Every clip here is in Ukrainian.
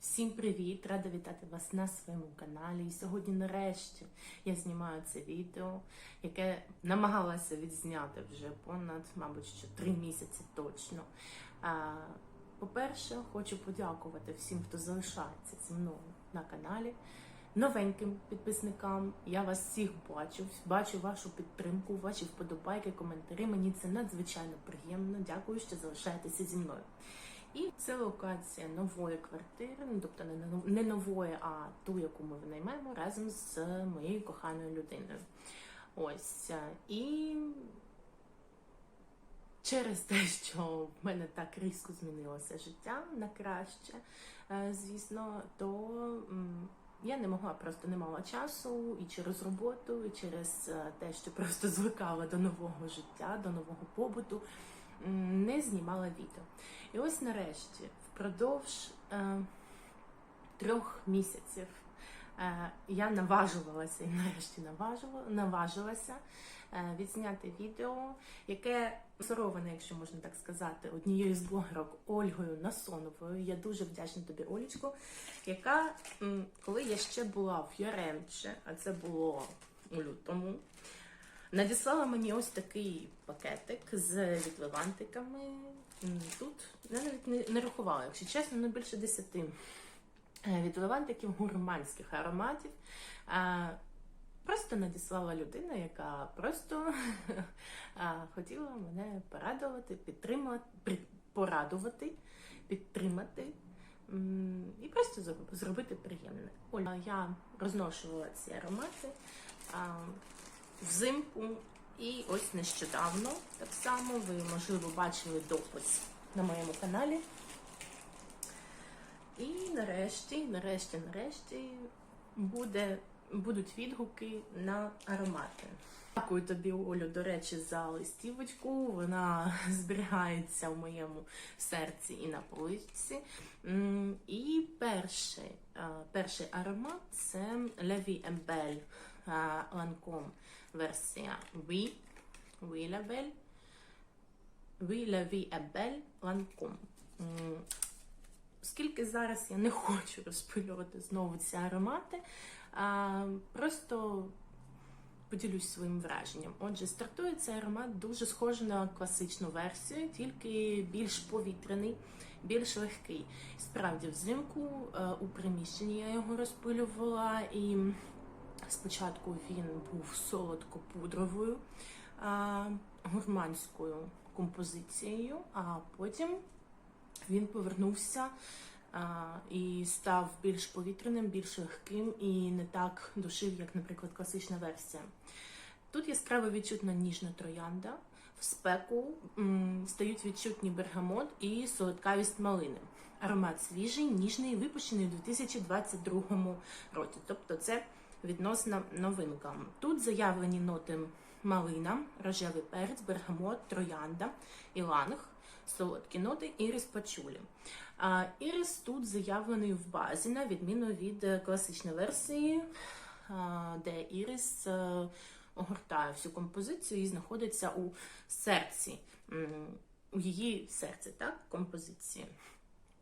Всім привіт! Рада вітати вас на своєму каналі. І сьогодні, нарешті, я знімаю це відео, яке намагалася відзняти вже понад, мабуть, що три місяці точно. По-перше, хочу подякувати всім, хто залишається зі мною на каналі. Новеньким підписникам я вас всіх бачу, бачу вашу підтримку, ваші вподобайки, коментарі. Мені це надзвичайно приємно. Дякую, що залишаєтеся зі мною. І це локація нової квартири, ну тобто не нової, а ту, яку ми винаймаємо разом з моєю коханою людиною. Ось е, і через те, що в мене так різко змінилося життя на краще, е, звісно, то я не могла, просто не мала часу і через роботу, і через е, те, що просто звикала до нового життя, до нового побуту, не знімала відео. І ось нарешті, впродовж е, трьох місяців е, я наважувалася і нарешті наважила, наважилася е, відзняти відео, яке сороване, якщо можна так сказати, однією з блогерок Ольгою Насоновою. Я дуже вдячна тобі, Олічко, яка, коли я ще була в Яремче, а це було у лютому, Надіслала мені ось такий пакетик з відливантиками. Тут я навіть не, не рахувала, якщо чесно, не більше десяти е, відливантиків гурманських ароматів. Просто надіслала людина, яка просто хотіла мене порадувати, підтримати, порадувати, підтримати і просто зроб- зробити приємне. Я розношувала ці аромати. Взимку. І ось нещодавно так само ви, можливо, бачили допис на моєму каналі. І нарешті, нарешті, нарешті буде, будуть відгуки на аромати. Дякую тобі, Олю, до речі, за листівочку. Вона зберігається в моєму серці і на поличці. І перший, перший аромат це La Vie е, версія Oui, Oui la Belle. Oui, la Оскільки зараз я не хочу розпилювати знову ці аромати, просто поділюсь своїм враженням. Отже, стартує цей аромат дуже схожий на класичну версію, тільки більш повітряний, більш легкий. Справді, взимку е, у приміщенні я його розпилювала, і спочатку він був солодко-пудровою, гурманською композицією, а потім він повернувся і став більш повітряним, більш легким і не так душив, як, наприклад, класична версія. Тут яскраво відчутна ніжна троянда, в спеку стають відчутні бергамот і солодкавість малини. Аромат свіжий, ніжний, випущений у 2022 році. Тобто це відносна новинка. Тут заявлені ноти малина, рожевий перець, бергамот, троянда, іланг, солодкі ноти, ірис пачулі. Ірис тут заявлений в базі, на відміну від класичної версії, де ірис е, огортає всю композицію і знаходиться у серці, у її серці, так, композиції.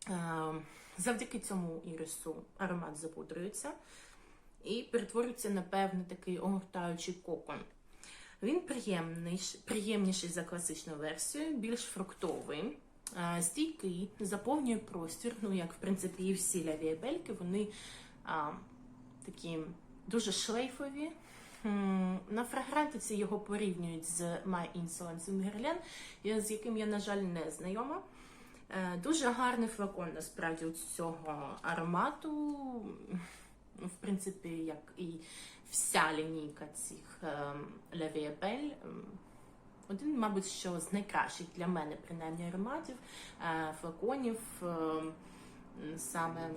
Е, Завдяки цьому ірису аромат запудрюється і перетворюється на певний такий огортаючий кокон. Він приємний, приємніший за класичну версію, більш фруктовий, стійкий, заповнює простір. Ну, як в принципі і всі лявіабельки, вони а, такі дуже шлейфові. На фрагрантиці його порівнюють з My Insolence in з яким я, на жаль, не знайома. Е, Дуже гарний флакон насправді цього аромату. В принципі, як і вся лінійка цих est Belle. Ем, Один, мабуть, що з найкращих для мене, принаймні, ароматів, е, флаконів, ем, саме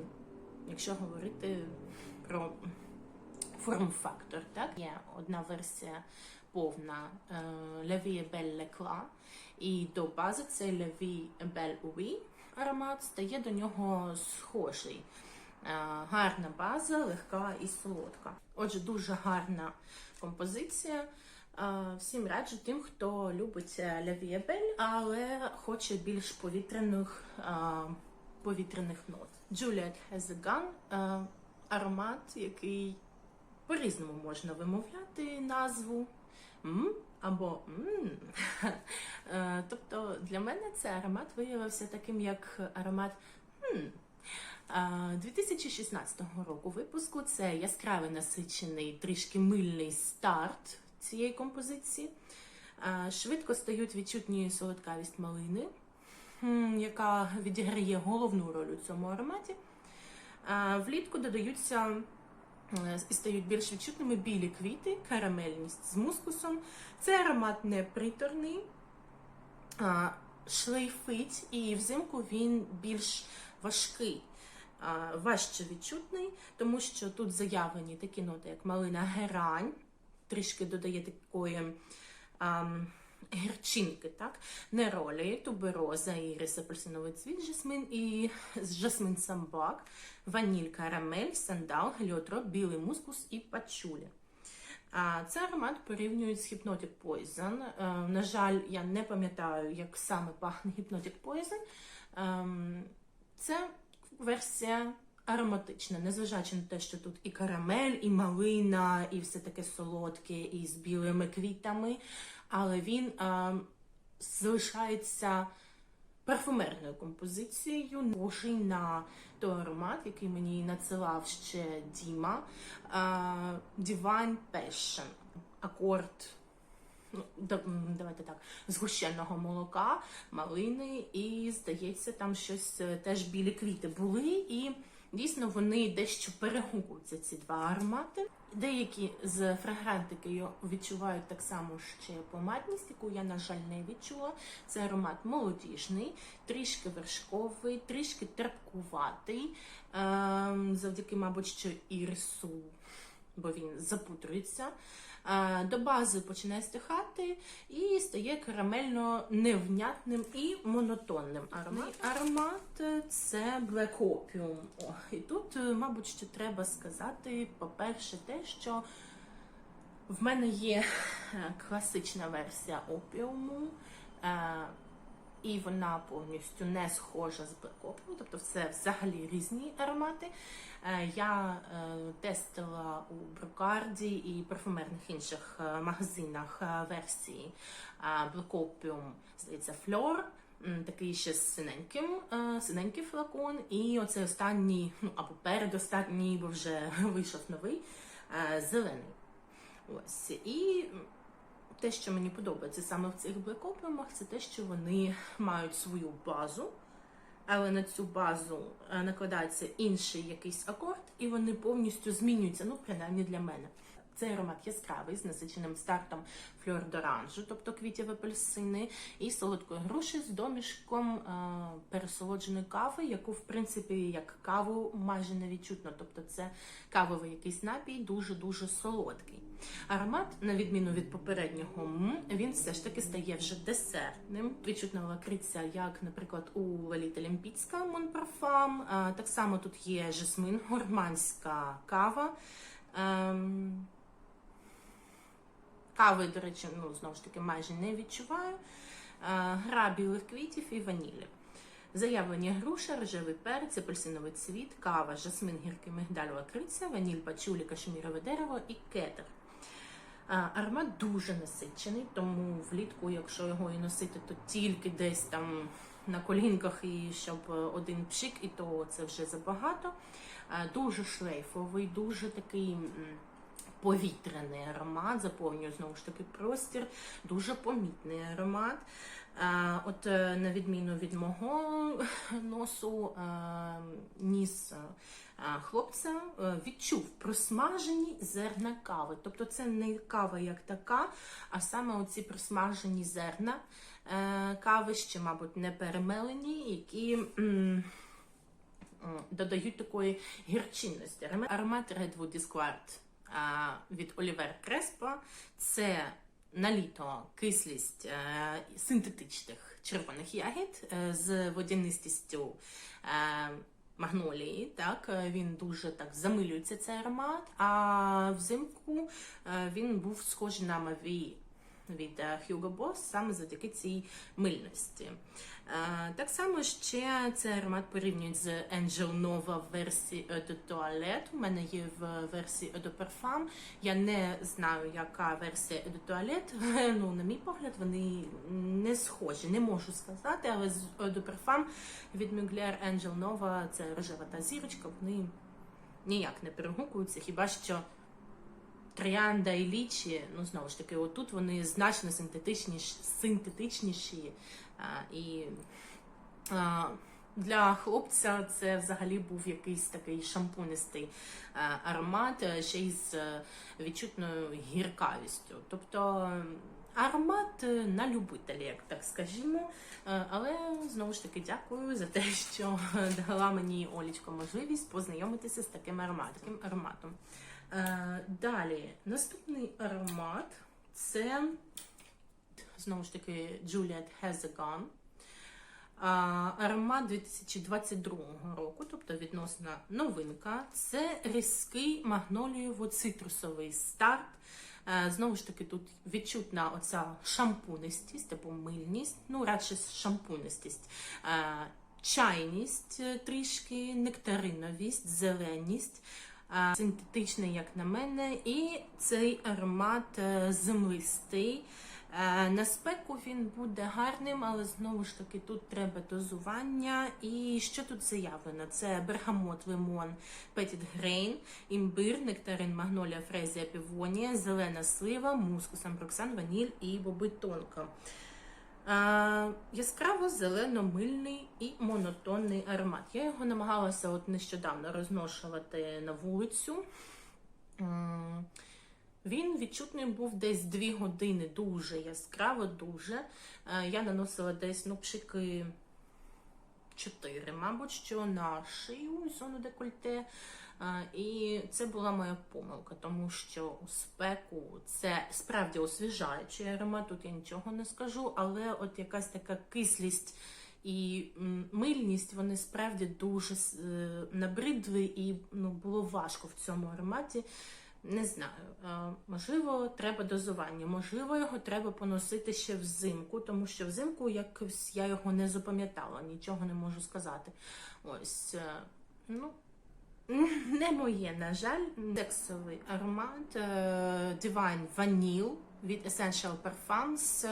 якщо говорити про форм-фактор. Так? Є одна версія повна е, Belle L'Eclat, і до бази цей La Vie est аромат стає до нього схожий. Е, Гарна база, легка і солодка. Отже, дуже гарна композиція. Е, Всім раджу тим, хто любить est Belle, але хоче більш повітряних е, повітряних нот. Juliet has е, аромат, який по-різному можна вимовляти назву м або м. Е, Тобто для мене цей аромат виявився таким, як аромат м. Е, 2016 року випуску це яскравий насичений, трішки мильний старт цієї композиції. Швидко стають відчутні солодкавість малини, яка відіграє головну роль у цьому ароматі. Влітку додаються і стають більш відчутними білі квіти, карамельність з мускусом. Цей аромат не приторний, шлейфить, і взимку він більш важкий, важче відчутний, тому що тут заявлені такі ноти, як малина герань, трішки додає такої. ам, Гірчинки, так? Неролі, тубероза, ірис, апельсиновий цвіт, жасмин і жасмин самбак, ваніль, карамель, сандал, геліотроп, білий мускус і пачулі. А Цей аромат порівнюють з Hypnotic Poison. На жаль, я не пам'ятаю, як саме пахне Hypnotic Poison. Ем, Це версія ароматична, незважаючи на те, що тут і карамель, і малина, і все таке солодке, і з білими квітами, але він ем, залишається парфумерною композицією, схожий на той аромат, який мені надсилав ще Діма. е, Divine Passion. Акорд. Давайте так, згущеного молока, малини, і здається, там щось е, теж білі квіти були, і дійсно вони дещо перегукуються, ці два аромати. Деякі з фрагрантики відчувають так само ще помадність, яку я, на жаль, не відчула. Це аромат молодіжний, трішки вершковий, трішки терпкуватий, ем, завдяки, мабуть, що ірису, бо він запутрується. Е, До бази починає стихати і стає карамельно невнятним і монотонним аромат. Аромат е, це Black Opium. О, і тут, е, мабуть, що треба сказати, по-перше, те, що в мене є класична версія опіуму, і вона повністю не схожа з Black тобто це взагалі різні аромати. Е, Я е, тестила у Брокарді і парфумерних інших е, магазинах версії Opium, здається, м, такий ще з синеньким, синенький флакон, і оцей останній, ну або передостанній, бо вже вийшов новий, зелений. Ось. І те, що мені подобається саме в цих блекопіумах, це те, що вони мають свою базу, але на цю базу е, накладається інший якийсь акорд, і вони повністю змінюються, ну, принаймні для мене. Цей аромат яскравий з насиченим стартом фльор доранжу, тобто квітів апельсини, і солодкої груші з домішком е, пересолодженої кави, яку, в принципі, як каву майже не відчутно. Тобто це кавовий якийсь напій, дуже-дуже солодкий. Аромат, на відміну від попереднього, він все ж таки стає вже десертним. Відчутна лакриця, як, наприклад, у Валіта Лімпіцька Монпарфам. Е, Так само тут є жасмин, гурманська кава. Ем, Кави, до речі, ну знову ж таки майже не відчуваю. Е, Гра білих квітів і ванілі. Заявлені груша, рожевий перець, апельсиновий цвіт, кава, жасмин, гіркий мигдаль, лакриця, ваніль, пачулі, кашемірове дерево і кетер. Аромат дуже насичений, тому влітку, якщо його і носити, то тільки десь там на колінках і щоб е, один пшик, і то це вже забагато. Дуже шлейфовий, дуже такий. Повітряний аромат, заповнює знову ж таки простір, дуже помітний аромат. Е, От, е, на відміну від мого носу, е, ніс хлопця відчув просмажені зерна кави. Тобто це не кава як така, а саме оці просмажені зерна кави, ще, мабуть, не перемелені, які. Додають такої гірчинності. Аромат Redwood Discord від Олівер Креспо. Це на літо кислість е, синтетичних червоних ягід е, з водянистістю е, магнолії. Так, Е, він дуже так замилюється цей аромат. А взимку е, він був схожий на маві від Hugo Boss саме завдяки цій мильності. Е, Так само ще цей аромат порівнюють з Angel Nova в версії de Toilette. У мене є в версії de Parfum. Я не знаю, яка версія de Toilette. Ну, на мій погляд, вони не схожі. Не можу сказати, але з de Parfum від Mugler Angel Nova це рожева та зірочка. Вони ніяк не перегукуються, хіба що троянда і лічі, ну знову ж таки, отут вони значно синтетичніші, синтетичніші а, і а, для хлопця це взагалі був якийсь такий шампунистий аромат, ще й з е, відчутною гіркавістю. Тобто аромат е, на любителя, як так скажімо. Е, Але знову ж таки дякую за те, що дала мені Олічко можливість познайомитися з таким ароматом. Е, Далі, наступний аромат це знову ж таки Juliet Has Gun. Аромат 2022 року, тобто відносна новинка. Це різкий магнолієво-цитрусовий старт. Е, Знову ж таки, тут відчутна оця шампунистість або мильність, ну радше шампунистість, Е, чайність е, трішки, нектариновість, зеленість, е, синтетичний, як на мене, і цей аромат е, землистий. Е, На спеку він буде гарним, але знову ж таки тут треба дозування. І що тут заявлено? Це бергамот, лимон, петіт грейн, імбир, нектарин, магнолія, фрезія, півонія, зелена слива, мускус, амброксан, ваніль і бобитонка. Яскраво зелено-мильний і монотонний аромат. Я його намагалася от нещодавно розношувати на вулицю. Він відчутний був десь 2 години, дуже яскраво, дуже. Е, Я наносила десь ну, пшики 4, мабуть, що на шию, зону декольте. Е, І це була моя помилка, тому що у спеку це справді освіжаючий аромат, тут я нічого не скажу, але от якась така кислість і мильність, вони справді дуже е, набридли, і ну, було важко в цьому ароматі. Не знаю, е, можливо, треба дозування, можливо, його треба поносити ще взимку, тому що взимку якось я його не запам'ятала, нічого не можу сказати. Ось, е, ну, не моє, на жаль, сексовий аромат е, Divine Vanille від Essential Parfums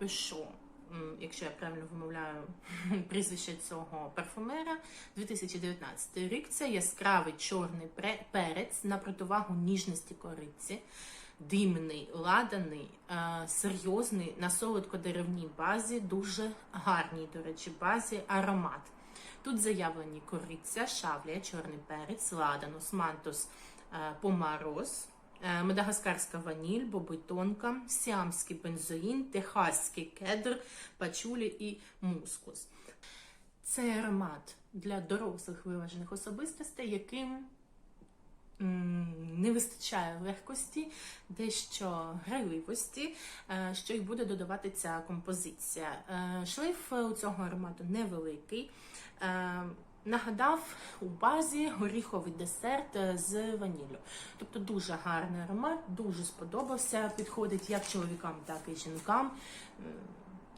Peuchot. М, Якщо я правильно вимовляю прізвище цього парфумера, 2019 рік це яскравий чорний перець на противагу ніжності кориці, димний, ладаний, е, серйозний на солодко-деревній базі, дуже гарній, до речі, базі аромат. Тут заявлені кориця, шавлія, чорний перець, ладанус, мантус, е, помарос, е, мадагаскарська ваніль, бобитонка, сіамський бензоїн, техаський кедр, пачулі і мускус. Цей аромат для дорослих виважених особистостей, яким не вистачає легкості, дещо грайливості, е, що й буде додавати ця композиція. Е, Шлейф у цього аромату невеликий. Нагадав у базі горіховий десерт е, з ваніллю. Тобто дуже гарний аромат, дуже сподобався. Підходить як чоловікам, так і жінкам.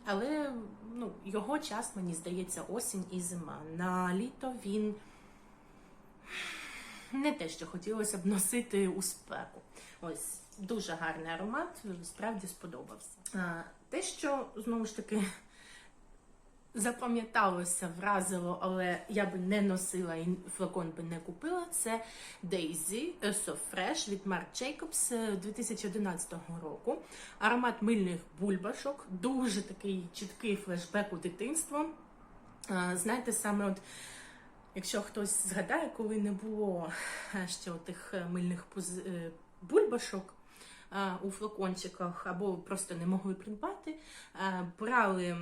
Але ну, його час, мені здається, осінь і зима. На літо він не те, що хотілося б носити у спеку. Ось дуже гарний аромат, справді сподобався. Те, що знову ж таки запам'яталося, вразило, але я би не носила і флакон би не купила. Це Daisy So Fresh від Marc Jacobs е, 2011 року. Аромат мильних бульбашок, дуже такий чіткий флешбек у дитинство. Е, Знаєте, саме от. Якщо хтось згадає, коли не було е, ще тих мильних е, бульбашок е, у флакончиках, або просто не могли придбати, е, брали е,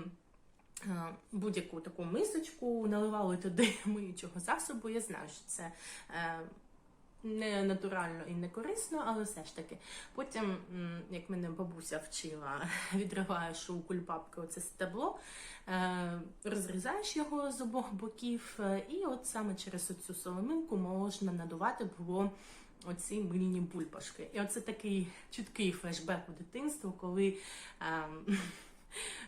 будь-яку таку мисочку, наливали туди миючого засобу. Я знаю, що це е, не натурально і не корисно, але все ж таки. Потім, як мене бабуся вчила, відриваєш у кульбабки оце стебло, е, розрізаєш його з обох боків, е, і от саме через цю соломинку можна надувати було оці мильні бульбашки. І оце такий чіткий флешбек у дитинство, коли ем,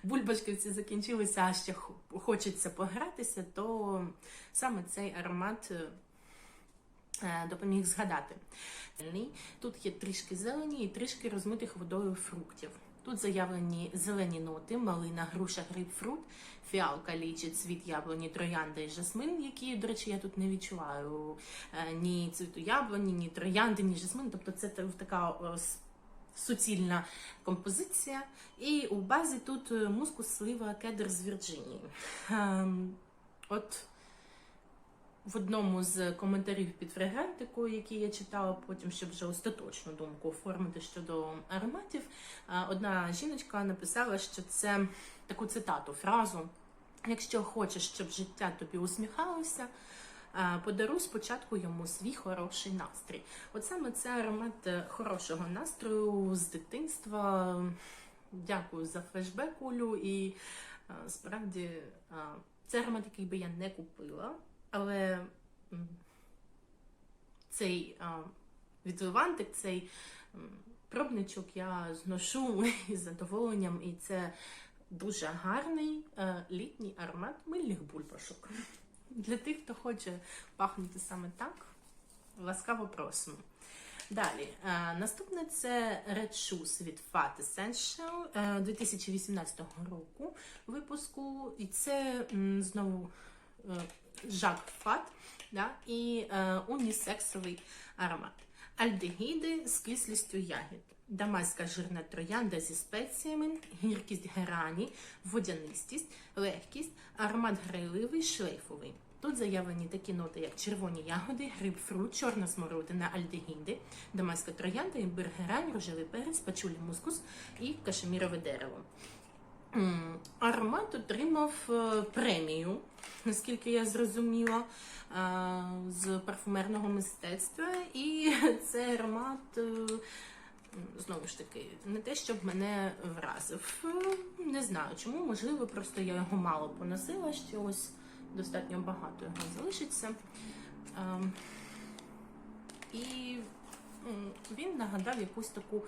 бульбашки ці закінчилися, а ще хочеться погратися, то саме цей аромат. е, е, Допоміг згадати. Тут є трішки зелені і трішки розмитих водою фруктів. Тут заявлені зелені ноти, малина, груша, грейпфрут, фіалка, лічі, цвіт яблуні, троянда і жасмин, які, до речі, я тут не відчуваю е, ні цвіту яблуні, ні троянди, ні жасмин. Тобто це така суцільна композиція. І у базі тут е, мускус, слива, кедр з Вірджинії. Ем, От в одному з коментарів під фрагрантикою, який я читала потім, щоб вже остаточну думку оформити щодо ароматів, одна жіночка написала, що це таку цитату, фразу: якщо хочеш, щоб життя тобі усміхалося. А, Подаруй спочатку йому свій хороший настрій. От саме це аромат е, хорошого настрою з дитинства. Дякую за флешбек, Олю. І справді це аромат, який би я не купила, але цей відливантик, цей пробничок я зношу із задоволенням, і це дуже гарний е, літній аромат мильних бульбашок. Для тих, хто хоче пахнути саме так, ласкаво просимо. Далі, е, наступне це Red Shoes від Fat Essential е, 2018 року випуску. І це знову е, Жак Фат да, і е, унісексовий аромат. Альдегіди з кислістю ягід. Дамаська жирна троянда зі спеціями, гіркість герані, водянистість, легкість, аромат грайливий, шлейфовий. Тут заявлені такі ноти, як червоні ягоди, грейпфрут, чорна смородина, альдегіди, дамаська троянда, імбир герань, рожевий перець, пачулі мускус і кашемірове дерево. Аромат отримав е, премію, наскільки я зрозуміла, е, з парфумерного мистецтва. І цей аромат, е, знову ж таки, не те, щоб мене вразив. Не знаю чому, можливо, просто я його мало поносила, ще ось достатньо багато його залишиться. Ем, І він нагадав якусь таку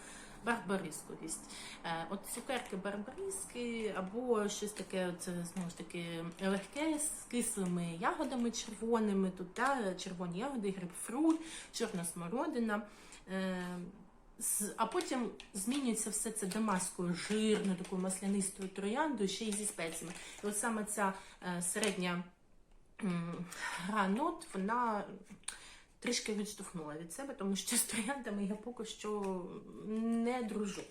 барбарисковість. Е, От цукерки барбариски або щось таке, це знову ж таки легке з кислими ягодами червоними. Тут та, червоні ягоди, грейпфрут, чорна смородина. А потім змінюється все це дамаською жирною, такою маслянистою трояндою, ще й зі спеціями. І от саме ця е, середня гра нот, вона трішки відштовхнула від себе, тому що з трояндами я поки що не дружу.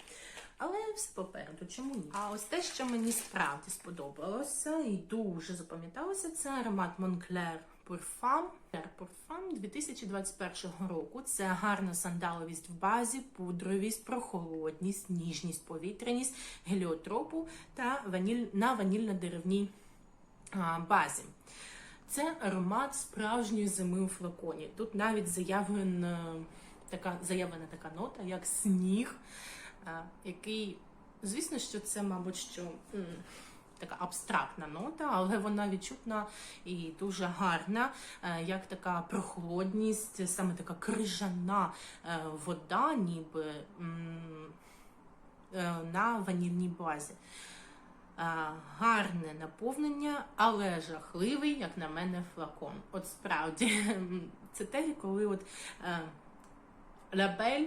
Але все попереду, чому ні? А ось те, що мені справді сподобалося і дуже запам'яталося, це аромат Moncler Parfum. Parfum 2021 року. Це гарна сандаловість в базі, пудровість, прохолодність, ніжність, повітряність, геліотропу та ваніль на ванільно-деревній базі. Це аромат справжньої зими у флаконі. Тут навіть заявлена така, заявлена така нота, як сніг, який, звісно, що це, мабуть, що така абстрактна нота, але вона відчутна і дуже гарна, е, як така прохолодність, саме така крижана е, вода, ніби е, на ванільній базі. Гарне наповнення, але жахливий, як на мене, флакон. От справді, це те, коли от лабель,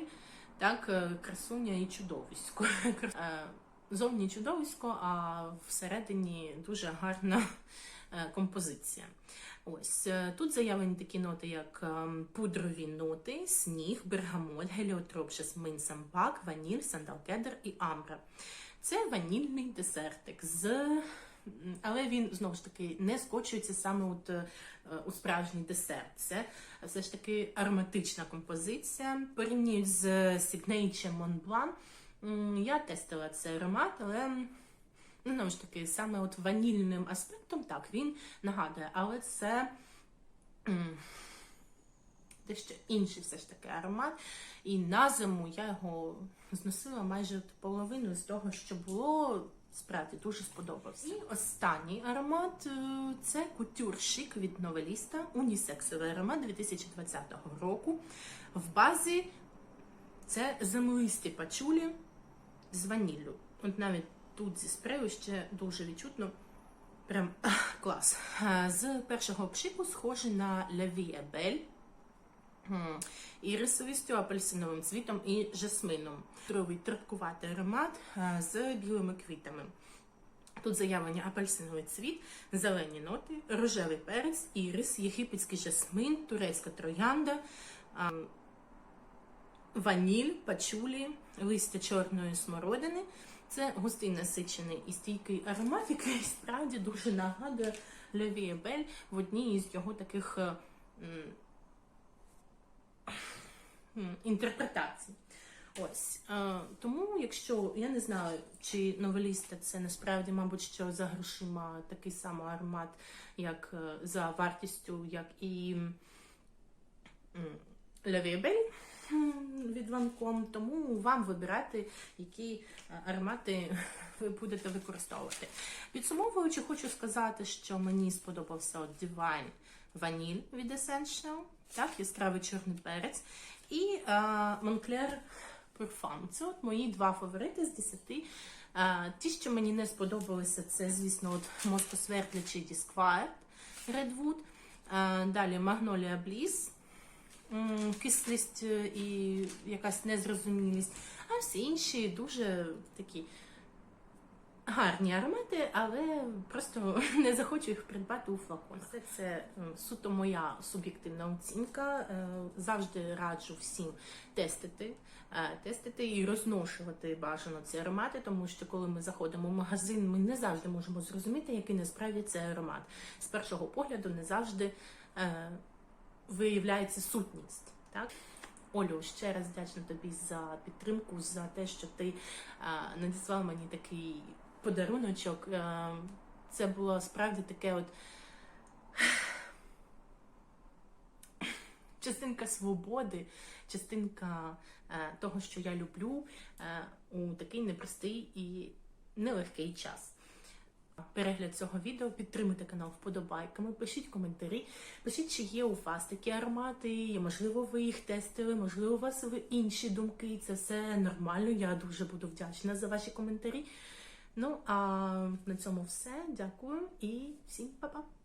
так, красуня і чудовисько. Е, Зовні чудовисько, а всередині дуже гарна е, композиція. Ось е, тут заявлені такі ноти, як ем, пудрові ноти, сніг, бергамот, геліотроп, жасмин, сампак, ваніль, сандалкедр і амбра. Це ванільний десертик з. Але він знову ж таки не скочується саме от, е, у справжній десерт. Це все ж таки ароматична композиція. Порівнюють з Signature Mont Blanc. Я тестила цей аромат, але ну, ж таки, саме от ванільним аспектом так він нагадує, але це. Дещо інший все ж таки аромат. І на зиму я його зносила майже половину з того, що було. справді дуже сподобався. І останній аромат е, це Chic від новеліста, унісексовий аромат 2020 року. В базі це землисті пачулі з ваніллю. От навіть тут зі спрею ще дуже відчутно. Прям клас. Е, З першого пшику схожий на. М, Ірисовістю, апельсиновим цвітом і жасмином. Тровий терпкуватий аромат е, з білими квітами. Тут заявлені апельсиновий цвіт, зелені ноти, рожевий перець, ірис, єгипетський жасмин, турецька троянда, ваніль, пачулі, листя чорної смородини. Це густий насичений і стійкий аромат, який справді дуже нагадує Левіє Бель в одній із його таких е, інтерпретацій. Ось е, тому, якщо я не знаю, чи новеліста це насправді, мабуть, що за грошима такий самий аромат, як е, за вартістю, як і Левібель від Ванком, тому вам вибирати, які е, аромати ви будете використовувати. Підсумовуючи, хочу сказати, що мені сподобався Divine Vanille від Essential, так, яскравий чорний перець, і е, Moncler Parfum. Це от мої два фаворити з 10. Е, ті, що мені не сподобалися, це, звісно, от мозкосвердлячий Disquiet Redwood. Е, далі Magnolia Bliss. Кислість е, і якась незрозумілість, а всі інші дуже такі гарні аромати, але просто не захочу їх придбати у флаконах. Це, це суто моя суб'єктивна оцінка. Е, Завжди раджу всім тестити, е, тестити і розношувати бажано ці аромати, тому що коли ми заходимо в магазин, ми не завжди можемо зрозуміти, який насправді це аромат. З першого погляду не завжди виявляється сутність. Так? Олю, ще раз вдячна тобі за підтримку, за те, що ти а, надіслав мені такий подаруночок. А, це було справді таке от частинка свободи, частинка е, того, що я люблю е, у такий непростий і нелегкий час. Перегляд цього відео, підтримуйте канал вподобайками, пишіть коментарі, пишіть, чи є у вас такі аромати, можливо, ви їх тестили, можливо, у вас інші думки. Це все нормально. Я дуже буду вдячна за ваші коментарі. Ну а на цьому все. Дякую і всім па-па!